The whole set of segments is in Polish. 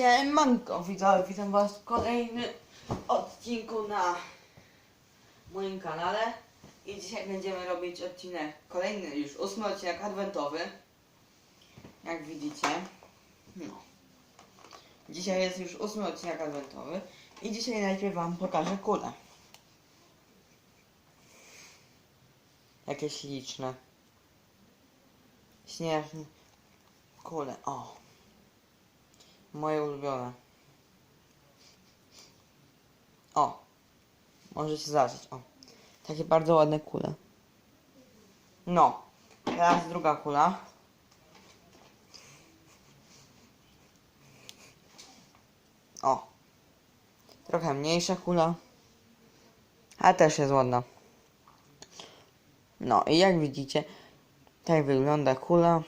Siemanko, widzowie, witam was w kolejnym odcinku na moim kanale. I dzisiaj będziemy robić odcinek, kolejny już ósmy odcinek adwentowy. Jak widzicie. No. Dzisiaj jest już ósmy odcinek adwentowy. I dzisiaj najpierw wam pokażę kule jakie śliczne śnieżne kule, o Moje ulubione. O. Możecie zobaczyć. O. Takie bardzo ładne kule. No. Teraz druga kula. O. Trochę mniejsza kula. Ale też jest ładna. No i jak widzicie, tak wygląda kula.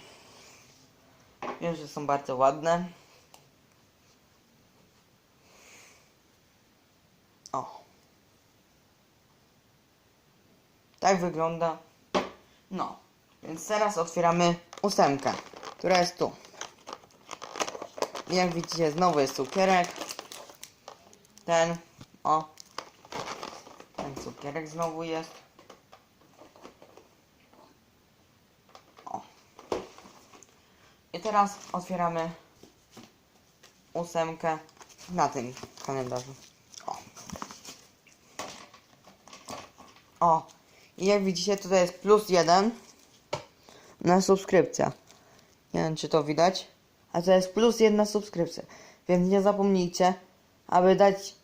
Wiem, że są bardzo ładne. O. Tak wygląda. No. Więc teraz otwieramy ósemkę, która jest tu. Jak widzicie, znowu jest cukierek. Ten. O. Ten cukierek znowu jest. O. I teraz otwieramy ósemkę na tym kalendarzu. O. O, i jak widzicie, tutaj jest plus jeden na subskrypcja. Nie wiem, czy to widać, a to jest plus jedna subskrypcja. Więc nie zapomnijcie, aby dać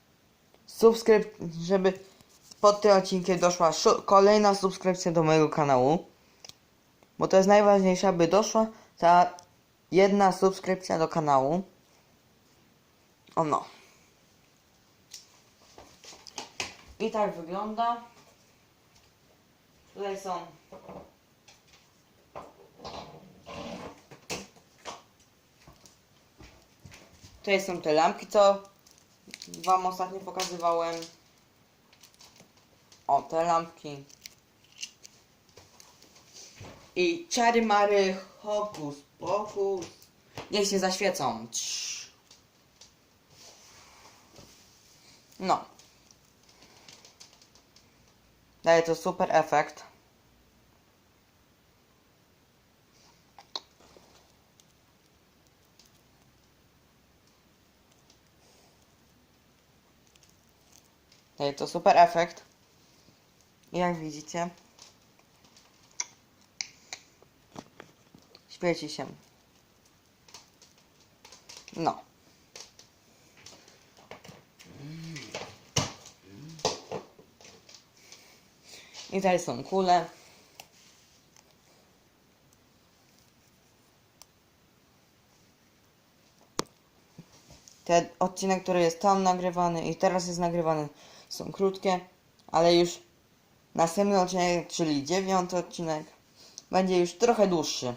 subskryp, żeby pod tym odcinkiem doszła kolejna subskrypcja do mojego kanału. Bo to jest najważniejsze, aby doszła ta jedna subskrypcja do kanału. O no. I tak wygląda. Tutaj są. Tutaj są te lampki, co Wam ostatnio pokazywałem. O, te lampki. I czary mary, hokus pokus. Niech się zaświecą. Cii. No. Daje to super efekt. Daje to super efekt. Jak widzicie, świeci się. No. I tutaj są kule. Ten odcinek, który jest tam nagrywany i teraz jest nagrywany, są krótkie, ale już następny odcinek, czyli dziewiąty odcinek, będzie już trochę dłuższy.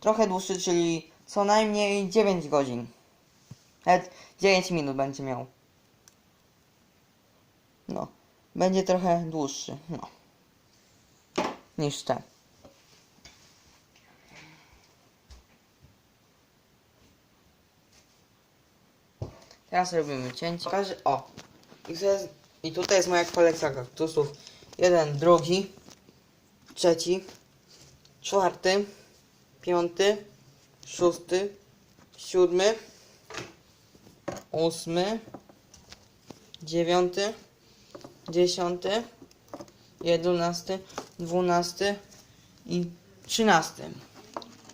Trochę dłuższy, czyli co najmniej 9 godzin. Nawet 9 minut będzie miał. No. Będzie trochę dłuższy, no. Niż te. Teraz robimy cięcie. Pokażę, o. I, jest, I tutaj jest moja kolekcja kaktusów. Jeden, drugi, trzeci, czwarty, piąty, szósty, siódmy, ósmy, dziewiąty, dziesiąty, jedenasty, dwunasty i trzynasty.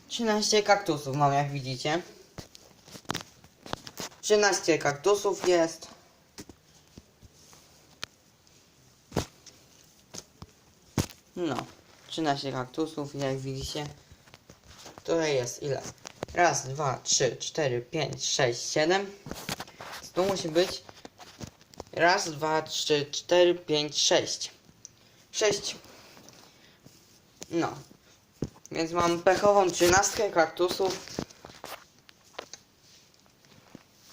13 kaktusów mam, jak widzicie. 13 kaktusów jest. No, 13 kaktusów, jak widzicie. Tutaj jest ile? Raz, dwa, trzy, cztery, pięć, sześć, siedem. Tu musi być Raz, dwa, trzy, cztery, pięć, sześć. Sześć. No. Więc mam pechową trzynastkę kaktusów.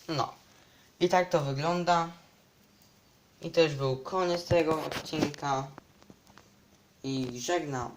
No. I tak to wygląda. I to już był koniec tego odcinka. I żegnam.